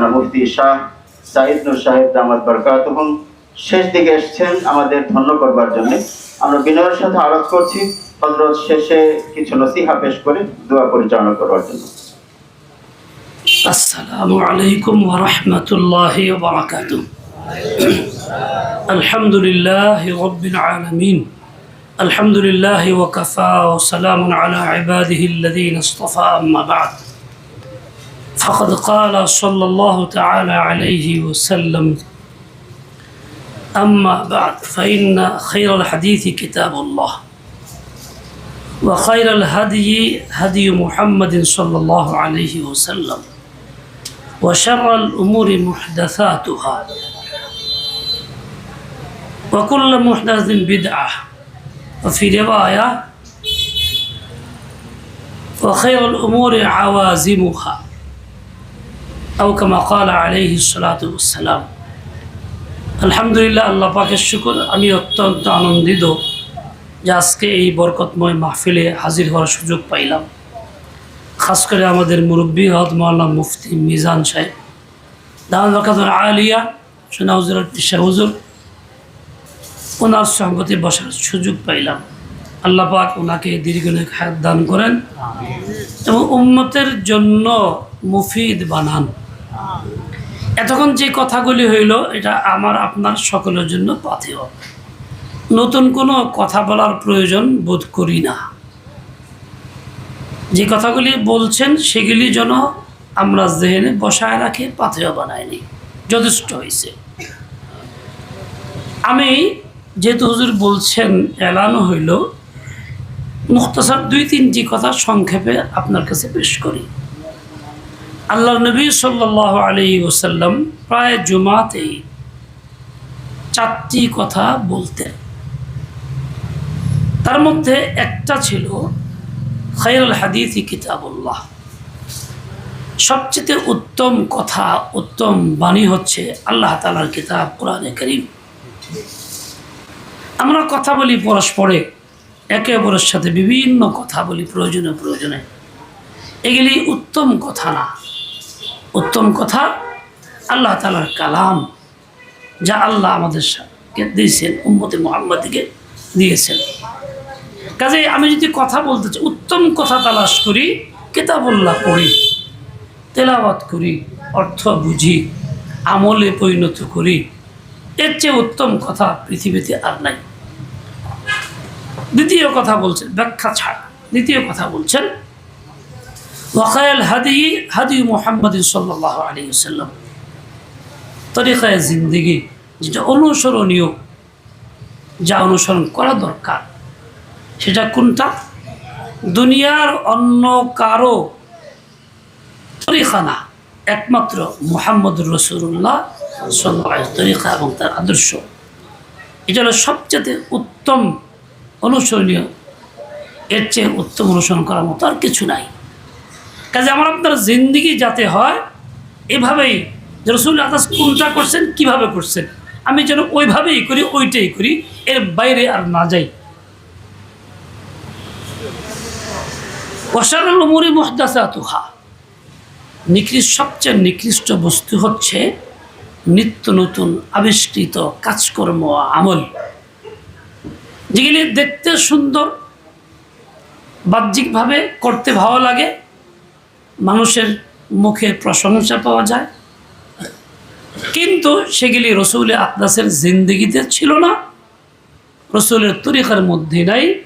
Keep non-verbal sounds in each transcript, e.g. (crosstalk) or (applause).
মাওলানা মুফতি শাহ সাইদ নুর সাহেব দামাত বরকাত শেষ দিকে এসছেন আমাদের ধন্য করবার জন্য। আমরা বিনয়ের সাথে আরজ করছি। হজরত শেষে কিছু নসিহা পেশ করে দোয়া পরিচালনা করার জন্য। আসসালামু আলাইকুম ওয়া রাহমাতুল্লাহি ওয়া বারাকাতুহু। আলহামদুলিল্লাহি রাব্বিল আলামিন। আলহামদুলিল্লাহি ওয়া কাফা ওয়া সালামুন আলা ইবাদিহি আল্লাযিনা ইসতাফা আম্মা বা'দ। فقد قال صلى الله تعالى عليه وسلم. أما بعد فإن خير الحديث كتاب الله وخير الهدي هدي محمد صلى الله عليه وسلم وشر الأمور محدثاتها. وكل محدث بدعة. وفي رواية وخير الأمور عوازمها. আও কামা আলহামদুলিল্লাহ আল্লাহ পাকের শুকুর। আমি অত্যন্ত আনন্দিত যে আজকে এই বরকতময় মাহফিলে হাজির হওয়ার সুযোগ পাইলাম। খাস করে আমাদের মুরব্বী হত মৌলানা মুফতি মিজান সাহেব। দাহান আলিয়া সোনা হুজুর শাহ হুজুর ওনার সহমতে বসার সুযোগ পাইলাম। আল্লাহ পাক ওনাকে দীর্ঘনেক হায়াত দান করেন এবং উম্মতের জন্য মুফিদ বানান। এতক্ষণ যে কথাগুলি হইল, এটা আমার, আপনার সকলের জন্য পাথেয় নতুন কোনো কথা বলার প্রয়োজন বোধ করি না। যে কথাগুলি বলছেন, সেগুলি যেন আমরা জেহেনে বসায় রাখে পাথেয় বানায়নি। যথেষ্ট হয়েছে আমি যেহেতু হুজুর বলছেন এলানো হইল, মুখতাসার দুই তিনটি কথা সংক্ষেপে আপনার কাছে পেশ করি। আল্লাহ নবী সাল্লাহ আলী ওসাল্লাম প্রায় জুমাতেই চারটি কথা বলতেন। তার মধ্যে একটা ছিল খাইরুল হাদিথি কিতাবুল্লাহ। সবচেয়ে উত্তম কথা, উত্তম বাণী হচ্ছে আল্লাহ তালার কিতাব কোরআনে করিম। আমরা কথা বলি পরস্পরে, একে অপরের সাথে বিভিন্ন কথা বলি প্রয়োজনে প্রয়োজনে। এগুলি উত্তম কথা না। উত্তম কথা, আল্লাহ তালার কালাম, যা আল্লাহ আমাদের দিয়েছেন, উম্মতে মোহাম্মদকে দিয়েছেন। কাজে আমি যদি কথা বলতে চাই, উত্তম কথা তালাশ করি, কেতাবল্লাহ পড়ি, তেলাওয়াত করি, অর্থ বুঝি, আমলে পরিণত করি, এর চেয়ে উত্তম কথা পৃথিবীতে আর নাই। দ্বিতীয় কথা বলছেন, ব্যাখ্যা ছাড়া। দ্বিতীয় কথা বলছেন ওয়াকায়াল হাদি হাদি মোহাম্মদ সাল্লাহ আলী সাল্লাম তরিকায় জিন্দিগি, যেটা অনুসরণীয়, যা অনুসরণ করা দরকার। সেটা কোনটা? দুনিয়ার অন্য কারও তরিকা না। একমাত্র মোহাম্মদ রসুল্লাহ সাল্লাহ তরিকা এবং তার আদর্শ। এটা হলো সবচেয়ে উত্তম অনুসরণীয়, এর চেয়ে উত্তম অনুসরণ করার মতো আর কিছু নাই। কাজে আমার আপনার জিন্দিগি যাতে হয়, এভাবেই যে রসুল আকাশ কোনটা করছেন কীভাবে করছেন, আমি যেন ওইভাবেই করি, ওইটাই করি, এর বাইরে আর না যাই। ওয়াসারুল উমরি মুহদাসাতুহা। নিকৃষ্ট, সবচেয়ে নিকৃষ্ট বস্তু হচ্ছে নিত্য নতুন আবিষ্কৃত কাজকর্ম আমল। যেগুলি দেখতে সুন্দর, বাহ্যিকভাবে করতে ভালো লাগে মানুষের মুখে প্রশংসা পাওয়া যায়। কিন্তু সেগুলি রসুল আকদাসের জিন্দগিতে ছিল না। রসুলের তরিকার মধ্যে নাই।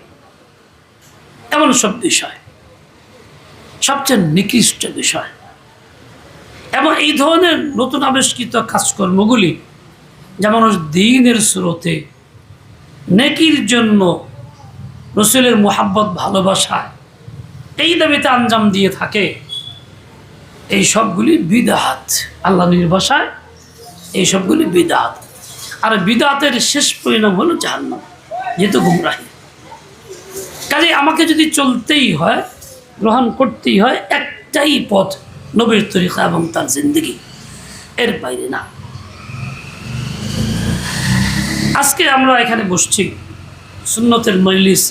এমন সব বিষয়। সবচেয়ে নিকৃষ্ট বিষয়। এবং এই ধরনের নতুন আবিষ্কৃত কাজকর্মগুলি, যা মানুষ দিনের স্রোতে নেকির জন্য রসুলের মোহাব্বত, ভালোবাসায় এই দাবিতে আঞ্জাম দিয়ে থাকে এই সবগুলি বিদাহাত আল্লাহ ভাষায় এই সবগুলি বিদাত। আর বিদাতের শেষ পরিণাম হলো জাহান্নাম যেহেতু গুমরাহি। কাজে আমাকে যদি চলতেই হয় গ্রহণ করতেই হয় একটাই পথ নবীর তরিকা এবং তার জিন্দগি। এর বাইরে না। আজকে আমরা এখানে বসছি সুন্নতের মজলিস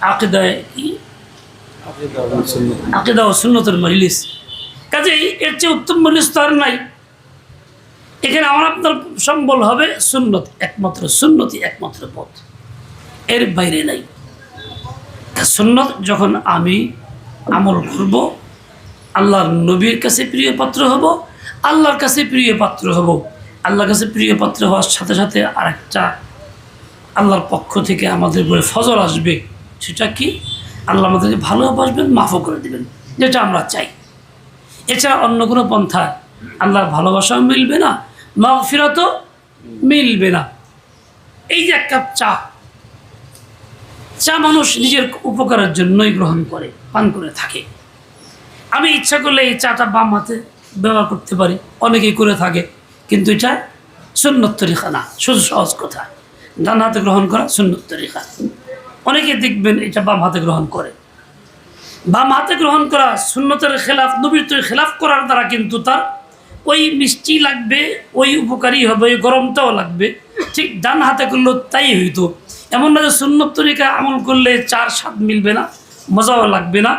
আকেদায় কি? আকেদা ও সুন্নতের মজলিস। কাজেই এর চেয়ে উত্তম মজলিস তো আর নাই। এখানে আমার আপনার সম্বল হবে সুন্নত, একমাত্র সুন্নতি, একমাত্র পথ। এর বাইরে নাই। সুন্নত যখন আমি আমল করব, আল্লাহর নবীর কাছে প্রিয় পাত্র হব, আল্লাহর কাছে প্রিয় পাত্র হব। আল্লাহর কাছে প্রিয় পাত্র হওয়ার সাথে সাথে আরেকটা আল্লাহর পক্ষ থেকে আমাদের উপরে ফজল আসবে। সেটা কি? আল্লাহ আমাদেরকে ভালোবাসবেন, মাফও করে দেবেন, যেটা আমরা চাই। এছাড়া অন্য কোনো পন্থা আল্লাহর ভালোবাসাও মিলবে না, মাগফিরাতও মিলবে না। এই যে এক কাপ চা চা মানুষ নিজের উপকারের জন্যই গ্রহণ করে, পান করে থাকে। আমি ইচ্ছা করলে এই চাটা বাম হাতে ব্যবহার করতে পারি, অনেকেই করে থাকে, কিন্তু এটা সুন্নত তরিকা না শুধু সহজ কথা। ডান হাতে গ্রহণ করা সুন্নত তরিকা। অনেকে দেখবেন এটা বাম হাতে গ্রহণ করে। বাম হাতে গ্রহণ করা সুন্নতের খেলাফ, নবীর খেলাফ করার দ্বারা কিন্তু তার ওই মিষ্টি লাগবে, ওই উপকারী হবে, ওই গরমটাও লাগবে। ঠিক ডান হাতে করলেও তাই হইতো। এমন না যে সুন্নত তরিকা আমল করলে চার স্বাদ মিলবে না, মজাও লাগবে না,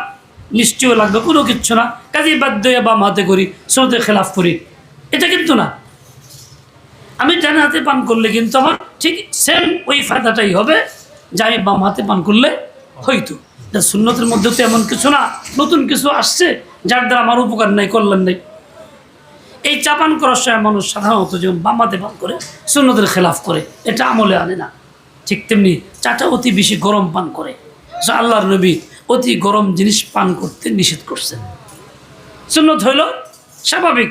মিষ্টিও লাগবে, কোনো কিচ্ছু না। কাজেই বাধ্য হয়ে বাম হাতে করি, সুন্নতের খেলাফ করি। এটা কিন্তু না। আমি ডান হাতে পান করলে কিন্তু আমার ঠিক সেম ওই ফায়দাটাই হবে, যে আমি বাম হাতে পান করলে হইতো। এটা সুন্নতের মধ্যে তো এমন কিছু না, নতুন কিছু আসছে যার দ্বারা আমার উপকার নেই, কল্যাণ নেই। এই চা পান করার সময় মানুষ সাধারণত যেমন বাম হাতে পান করে, সুন্নতের খেলাফ করে, এটা আমলে আনে না। ঠিক তেমনি চাটা অতি বেশি গরম পান করে। আল্লাহর নবী অতি গরম জিনিস পান করতে নিষেধ করছেন। সুন্নত হইল স্বাভাবিক,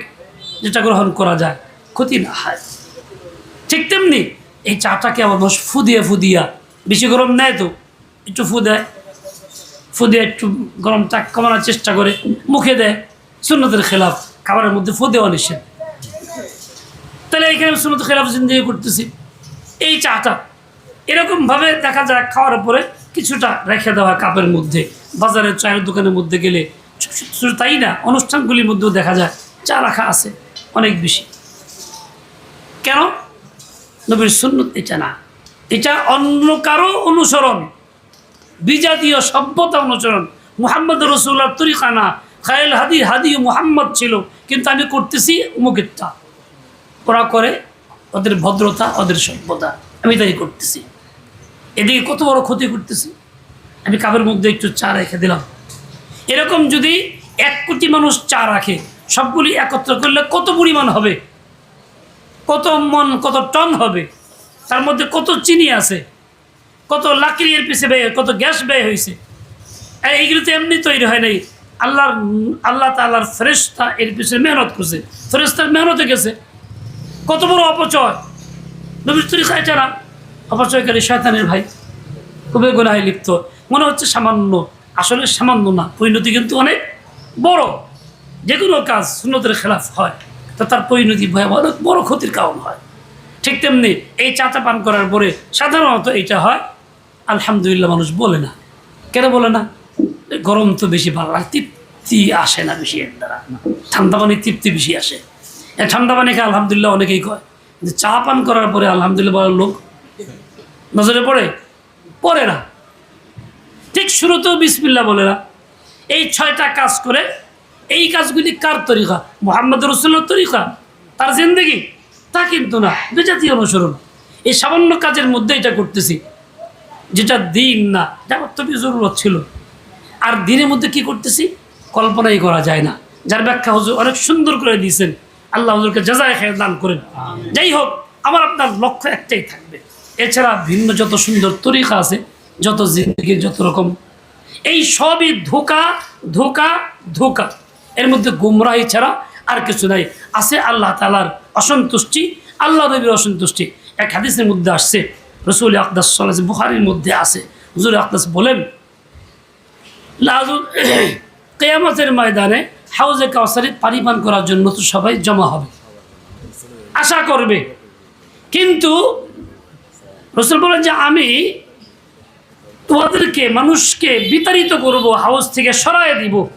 যেটা গ্রহণ করা যায়, ক্ষতি না হয়। ঠিক তেমনি এই চাটাকে আবার মানুষ ফুদিয়া ফুদিয়া, বেশি গরম নেয় তো, একটু ফু দেয়। ফু দিয়ে একটু গরমটা কমানোর চেষ্টা করে, মুখে দেয় সুন্নতের খেলাফ, খাবারের মধ্যে ফু দেওয়া নিষেধ। তাহলে এইখানে সুন্নত খেলাফ জিন্দগি করতেছি। এই চাটা এরকমভাবে দেখা যায় খাওয়ার পরে কিছুটা রেখে দেওয়া কাপের মধ্যে, বাজারের চায়ের দোকানের মধ্যে গেলে শুধু তাই না, অনুষ্ঠানগুলির মধ্যেও দেখা যায় চা রাখা আছে অনেক বেশি। কেন? নবীর সুন্নত এটা না। এটা অন্য কারও অনুসরণ। বিজাতীয় সভ্যতা অনুসরণ মুহাম্মদ রসুল্লাহ তরিকানা খায়েল হাদি হাদি মুহাম্মদ ছিল, কিন্তু আমি করতেছি উমুকেরটা ওরা করে ওদের ভদ্রতা, ওদের সভ্যতা, আমি তাই করতেছি। এদিকে কত বড় ক্ষতি করতেছি। আমি কাপের মধ্যে একটু চা রেখে দিলাম। এরকম যদি এক কোটি মানুষ চা রাখে, সবগুলি একত্র করলে কত পরিমাণ হবে? কত মন, কত টন হবে? তার মধ্যে কত চিনি আছে? কত লাকড়ির পিছে ব্যয় কত গ্যাস ব্যয় হয়েছে আর এইগুলো তো এমনি তৈরি হয় নাই। আল্লাহর, আল্লাহ তাল্লাহর ফেরেস্তা এর পিছনে মেহনত করছে। ফেরেস্তার মেহনতে গেছে। কত বড় অপচয়। নবীর তরিকা না। অপচয়কারী শয়তানের ভাই। খুবই গুণায় লিপ্ত। মনে হচ্ছে সামান্য। আসলে সামান্য না। পরিণতি কিন্তু অনেক বড়। যে কোনো কাজ সুন্নতের খেলাফ হয়। তো তার পরিণতি ভয়াবহ বড় ক্ষতির কারণ হয়। ঠিক তেমনি এই চাচা পান করার পরে সাধারণত এইটা হয় আলহামদুলিল্লাহ মানুষ বলে না। কেন বলে না? গরম তো বেশি ভালো লাগে তৃপ্তি আসে না বেশি এর দ্বারা। ঠান্ডা পানি তৃপ্তি বেশি আসে। এই ঠান্ডা পানি খেয়ে আলহামদুলিল্লাহ অনেকেই কয়, যে চা পান করার পরে আলহামদুলিল্লাহ বলার লোক নজরে পড়ে? পড়ে না। ঠিক শুরুতেও বিসমিল্লা বলে না। এই ছয়টা কাজ করে, এই কাজগুলি কার তরিকা? মোহাম্মদ রসুল্লার তরিকা? তার জিন্দগি? তা কিন্তু না, বেজাতি অনুসরণ। এই সামান্য কাজের মধ্যে এটা করতেছি। যেটা দিন না যাবার তো জরুরত ছিল। আর দিনের মধ্যে কি করতেছি? কল্পনাই করা যায় না। যার ব্যাখ্যা হুজুর অনেক সুন্দর করে দিয়েছেন। আল্লাহ হুজুরকে যাজায় খেয়ে দান করেন। যাই হোক আমার আপনার লক্ষ্য একটাই থাকবে। এছাড়া ভিন্ন যত সুন্দর তরিকা আছে যত জিন্দগির যত রকম এই সবই ধোকা ধোকা ধোকা। এর মধ্যে গুমরাহি ছাড়া আর কিছু নাই। আছে আল্লাহ তালার অসন্তুষ্টি আল্লাহ নবীর অসন্তুষ্টি। এক হাদিসের মধ্যে আসছে রসুল আকদাস সাল্লাহ বুখারির মধ্যে আছে। হুজুর আকদাস বলেন লাজুল (clears throat) কেয়ামতের ময়দানে হাউজে কাউসারে পানি পান করার জন্য তো সবাই জমা হবে। আশা করবে। কিন্তু রসুল বলেন যে, আমি তোমাদেরকে, মানুষকে বিতাড়িত করব হাউস থেকে সরায় দিব।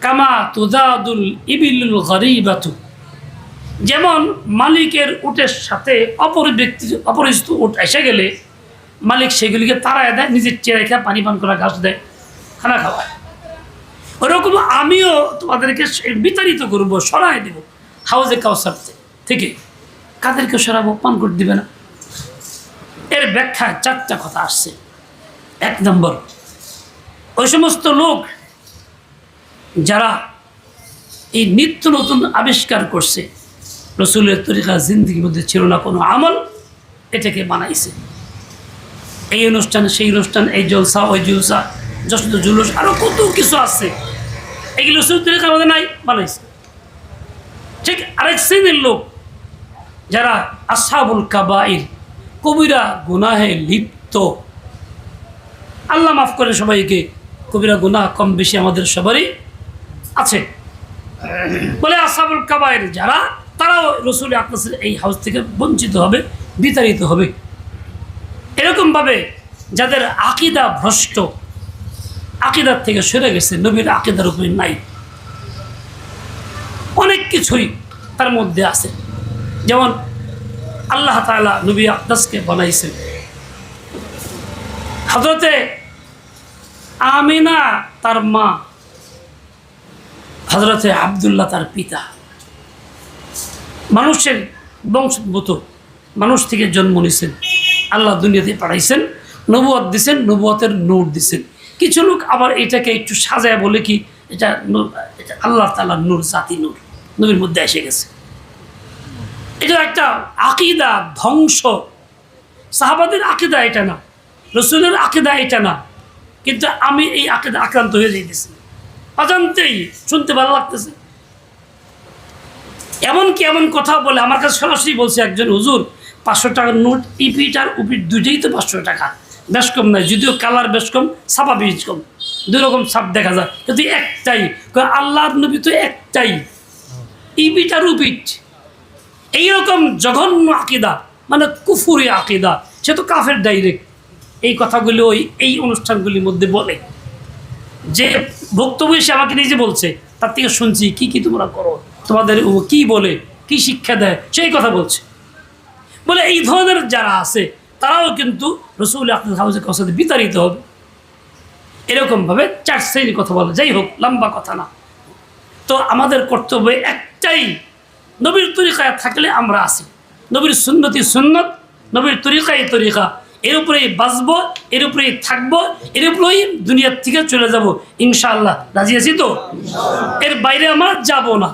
কামা তুদাদুল ইবিলুল গরিবাতু। যেমন মালিকের উটের সাথে অপর ব্যক্তি অপরিচিত উট এসে গেলে মালিক সেগুলিকে তাড়ায় দেয়, নিজের চেয়ে রেখে পানি পান করা ঘাস দেয়, খানা খাওয়ায়। ওরকম আমিও তোমাদেরকে বিতাড়িত করব, সরায় দেব হাউজে কাউসারতে থেকে। কাদেরকে সরাবো, পান করে দিবে না। এর ব্যাখ্যা চারটা কথা আসছে। এক নম্বর, ওই সমস্ত লোক যারা এই নিত্য নতুন আবিষ্কার করছে রসুলের তরিকা জিন্দিগির মধ্যে ছিল না কোনো আমল, এটাকে বানাইছে। এই অনুষ্ঠান, সেই অনুষ্ঠান, এই জলসা, ওই জলসা, যশোর জুলুস আরও কত কিছু আছে। এগুলো রসুল তরিকার মধ্যে নাই, বানাইছে। ঠিক আরেক শ্রেণির লোক, যারা আসাবুল কাবাইর, কবিরা গুনাহে লিপ্ত। আল্লাহ মাফ করে সবাইকে, কবিরা গুনাহ কম বেশি আমাদের সবারই আছে। বলে আসাবুল কাবাইর, যারা তারাও রসুল আকলাসের এই হাউস থেকে বঞ্চিত হবে, বিতাড়িত হবে। এরকমভাবে যাদের আকিদা ভ্রষ্ট আকিদার থেকে সরে গেছে, নবীর আকিদার উপরে নাই। অনেক কিছুই তার মধ্যে আছে। যেমন আল্লাহ তাআলা নবী আকদাসকে বানাইছেন। হজরতে আমিনা তার মা হজরতে আবদুল্লাহ তার পিতা। মানুষের বংশোদ্ভূত। মানুষ থেকে জন্ম নিছেন। আল্লাহ দুনিয়াতে পাঠাইছেন, নবুয়াত দিছেন, নবুয়াতের নূর দিছেন। কিছু লোক আবার এটাকে একটু সাজায় বলে কি, এটা এটা আল্লাহ তাল্লাহ নূর, জাতি নূর, নবীর মধ্যে এসে গেছে। এটা একটা আকিদা, ধ্বংস। সাহাবাদের আকিদা এটা না, রসুলের আকিদা এটা না। কিন্তু আমি এই আকিদা আক্রান্ত হয়ে যাইতেছি। অজান্তেই শুনতে ভালো লাগতেছে। এমনকি এমন কথা বলে? আমার কাছে সরাসরি বলছে একজন, হুজুর, পাঁচশো টাকার নোট, ইপিট আর উপিট দুইটাই তো পাঁচশো টাকা। বেশ কম নয়, যদিও কালার বেশ কম, ছাপা বেশ কম। দুই রকম ছাপ দেখা যায়। কিন্তু একটাই আল্লাহর নবী তো একটাই। ইপিট আর উপিট। এইরকম জঘন্য আকিদা মানে কুফুরি আকিদা। সে তো কাফের ডাইরেক্ট এই কথাগুলি ওই, এই অনুষ্ঠানগুলির মধ্যে বলে। যে বক্তব্য এসে আমাকে নিজে বলছে, তার থেকে শুনছি, কি কি তোমরা করো? তোমাদের ও কি বলে, কি শিক্ষা দেয়, সেই কথা বলছে। বলে, এই ধরনের যারা আছে, তারাও কিন্তু রসুল আপনার হাউসে কাউসাতে বিতাড়িত হবে। এরকমভাবে চার শ্রেণির কথা বলে, যাই হোক, লম্বা কথা না। তো আমাদের কর্তব্য একটাই, নবীর তরিকায় থাকলে আমরা আছি। নবীর সুন্নতি সুন্নত, নবীর তরিকায় তরিকা। এর উপরেই বাঁচবো, এর উপরেই থাকব, এর উপরেই দুনিয়ার থেকে চলে যাব। ইনশাআল্লাহ, রাজি আছি তো? এর বাইরে আমরা যাব না।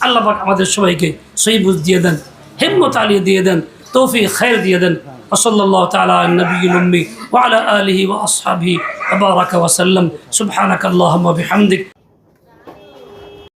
আল্লাহ পাক আমাদের সবাইকে সহি বুঝ দিয়ে দেন হিম্মত আলিয়ে দিয়ে দেন তৌফি খায়ের দিয়ে দেন وصلى الله تعالى على النبي الأمي وعلى آله وأصحابه وبارك وسلم سبحانك اللهم وبحمدك